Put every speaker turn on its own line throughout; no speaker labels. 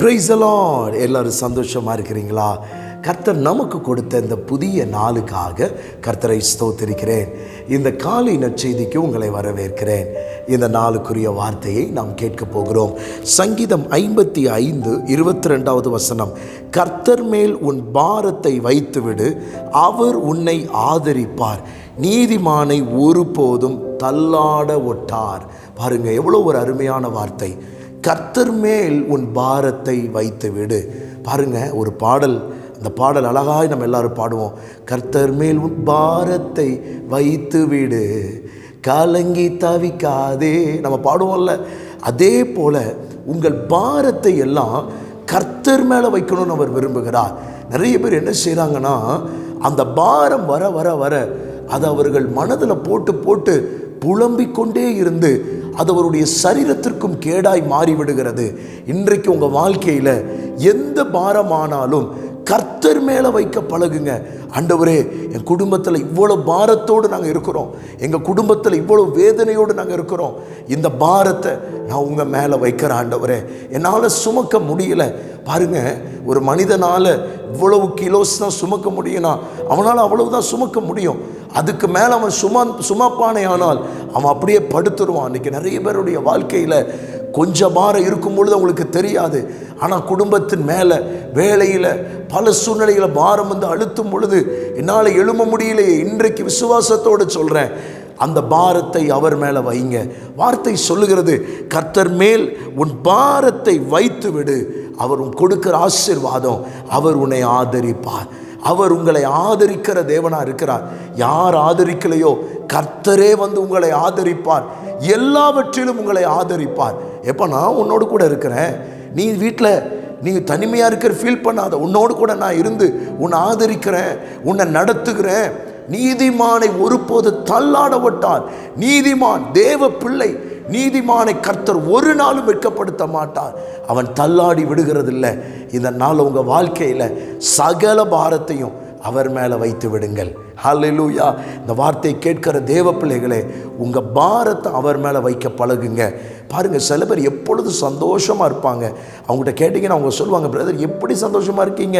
Price Lord எல்லோரும் சந்தோஷமாக இருக்கிறீங்களா? கர்த்தர் நமக்கு கொடுத்த இந்த புதிய நாளுக்காக கர்த்தரை ஸ்தோத்திருக்கிறேன். இந்த காலை நற்செய்திக்கு உங்களை வரவேற்கிறேன். இந்த நாளுக்குரிய வார்த்தையை நாம் கேட்க போகிறோம். சங்கீதம் ஐம்பத்தி ஐந்து இருபத்தி ரெண்டாவது வசனம். கர்த்தர் மேல் உன் பாரத்தை வைத்துவிடு அவர் உன்னை ஆதரிப்பார். நீதிமானை ஒருபோதும் தள்ளாட ஒட்டார். பாருங்கள் எவ்வளோ ஒரு அருமையான வார்த்தை. கர்த்தர் மேல் உன் பாரத்தை வைத்து விடு பாருங்க ஒரு பாடல். அந்த பாடல் அழகாய் நம்ம எல்லாரும் பாடுவோம். கர்த்தர் மேல் உன் பாரத்தை வைத்து விடு கலங்கி தவிக்காதே. நம்ம பாடுவோம்ல. அதே போல உங்கள் பாரத்தை எல்லாம் கர்த்தர் மேலே வைக்கணும்னு அவர் விரும்புகிறார். நிறைய பேர் என்ன செய்கிறாங்கன்னா அந்த பாரம் வர வர வர அதை அவர்கள் மனதில் போட்டு போட்டு புலம்பிக் கொண்டே இருந்து அது அவருடைய சரீரத்திற்கும் கேடாய் மாறிவிடுகிறது. இன்றைக்கு உங்கள் வாழ்க்கையில் எந்த பாரமானாலும் கர்த்தர் மேலே வைக்க பழகுங்க. ஆண்டவரே என் குடும்பத்தில் இவ்வளோ பாரத்தோடு நாங்கள் இருக்கிறோம். எங்கள் குடும்பத்தில் இவ்வளோ வேதனையோடு நாங்கள் இருக்கிறோம். இந்த பாரத்தை நான் உங்கள் மேலே வைக்கிறேன் ஆண்டவரே. என்னால் சுமக்க முடியல. பாருங்க ஒரு மனிதனால் இவ்வளவு கிலோஸ் தான் சுமக்க முடியும்னா அவனால் அவ்வளவு தான் சுமக்க முடியும். அதுக்கு மேலே அவன் சுமா சுமப்பானே ஆனால் அவன் அப்படியே படுத்துருவான். அன்றைக்கி நிறைய பேருடைய வாழ்க்கையில் கொஞ்சம் பாரம் இருக்கும் பொழுது அவங்களுக்கு தெரியாது. ஆனால் குடும்பத்தின் மேலே வேலையில் பல சூழ்நிலைகளை பாரம் வந்து அழுத்தும் பொழுது என்னால் எழும முடியலையே இன்றைக்கு விசுவாசத்தோடு சொல்கிறேன் அந்த பாரத்தை அவர் மேலே வைங்க. வார்த்தை சொல்லுகிறது கர்த்தர் மேல் உன் பாரத்தை வைத்து விடு அவர் கொடுக்கிற ஆசிர்வாதம் அவர் உன்னை ஆதரிப்பார். அவர் உங்களை ஆதரிக்கிற தேவனாக இருக்கிறார். யார் ஆதரிக்கலையோ கர்த்தரே வந்து உங்களை ஆதரிப்பார். எல்லாவற்றிலும் உங்களை ஆதரிப்பார். எப்போ நான் உன்னோடு கூட இருக்கிறேன். நீ வீட்டில் நீ தனிமையாக இருக்கிற ஃபீல் பண்ணாத. உன்னோடு கூட நான் இருந்து உன்னை ஆதரிக்கிறேன் உன்னை நடத்துகிறேன். நீதிமானை ஒருபோது தள்ளாட விட்டார் நீதிமான் தேவ பிள்ளை நீதிமானை கர்த்தர் ஒரு நாளும் வெட்கப்படுத்த மாட்டார். அவன் தள்ளாடி விடுகிறதில்ல. இதனால் உங்கள் வாழ்க்கையில் சகல பாரத்தையும் அவர் மேலே வைத்து விடுங்கள். ஹalleluya. இந்த வார்த்தை கேட்கிற தேவ பிள்ளைகளே உங்கள் பாரத்தை அவர் மேலே வைக்க பழகுங்க. பாருங்கள் சில பேர் எப்பொழுதும் சந்தோஷமாக இருப்பாங்க. அவங்ககிட்ட கேட்டிங்கன்னா அவங்க சொல்லுவாங்க பிரதர் எப்படி சந்தோஷமாக இருக்கீங்க?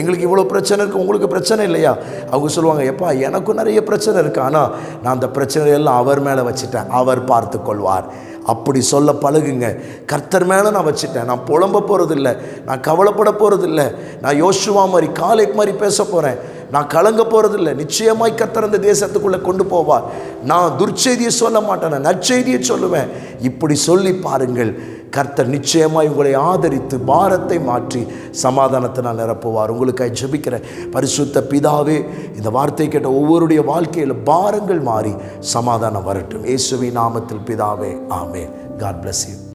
எங்களுக்கு இவ்வளோ பிரச்சனை இருக்குது உங்களுக்கு பிரச்சனை இல்லையா? அவங்க சொல்லுவாங்க எப்பா எனக்கும் நிறைய பிரச்சனை இருக்குது ஆனால் நான் அந்த பிரச்சனையெல்லாம் அவர் மேலே வச்சுட்டேன். அவர் பார்த்து கொள்வார். அப்படி சொல்ல பழகுங்க. கர்த்தர் மேலே நான் வச்சுட்டேன். நான் புலம்ப போகிறதில்ல நான் கவலைப்பட போகிறதில்ல நான் யோசுவா மாதிரி காலைக்கு மாதிரி பேச போகிறேன் நான் கலங்க போகிறதில்ல நிச்சயமாய் கத்தர் அந்த தேசத்துக்குள்ளே கொண்டு போவார். நான் துர்ச்செய்தியை சொல்ல மாட்டேன். நான் நற்செய்தியை சொல்லுவேன். இப்படி சொல்லி பாருங்கள். கர்த்தர் நிச்சயமாய் உங்களை ஆதரித்து பாரத்தை மாற்றி சமாதானத்தினால் நிரப்புவார். உங்களுக்காக ஜபிக்கிற பரிசுத்த பிதாவே இந்த வார்த்தை கேட்ட ஒவ்வொருடைய வாழ்க்கையில் பாரங்கள் மாறி சமாதானம் வரட்டும். இயேசுவின் நாமத்தில் பிதாவே ஆமே காட் பிளஸ் யூ